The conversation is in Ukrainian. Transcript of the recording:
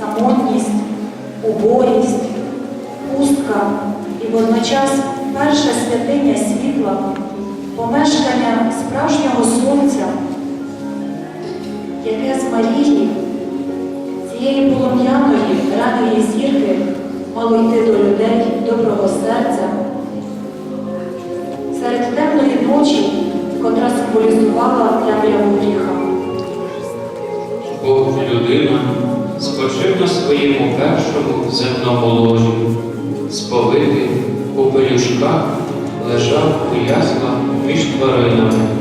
самотність, убогість, пустка і водночас перша святиня світла, помешкання справжнього сонця, яке з Марії, цієї полум'яної раної зірки мало йти до людей доброго серця. Серед темної ночі, котра символізувала темряву гріха. Бог людина спочив на своєму першому земному ложі, сповитий у пелюшках, лежав у яслах між тваринами.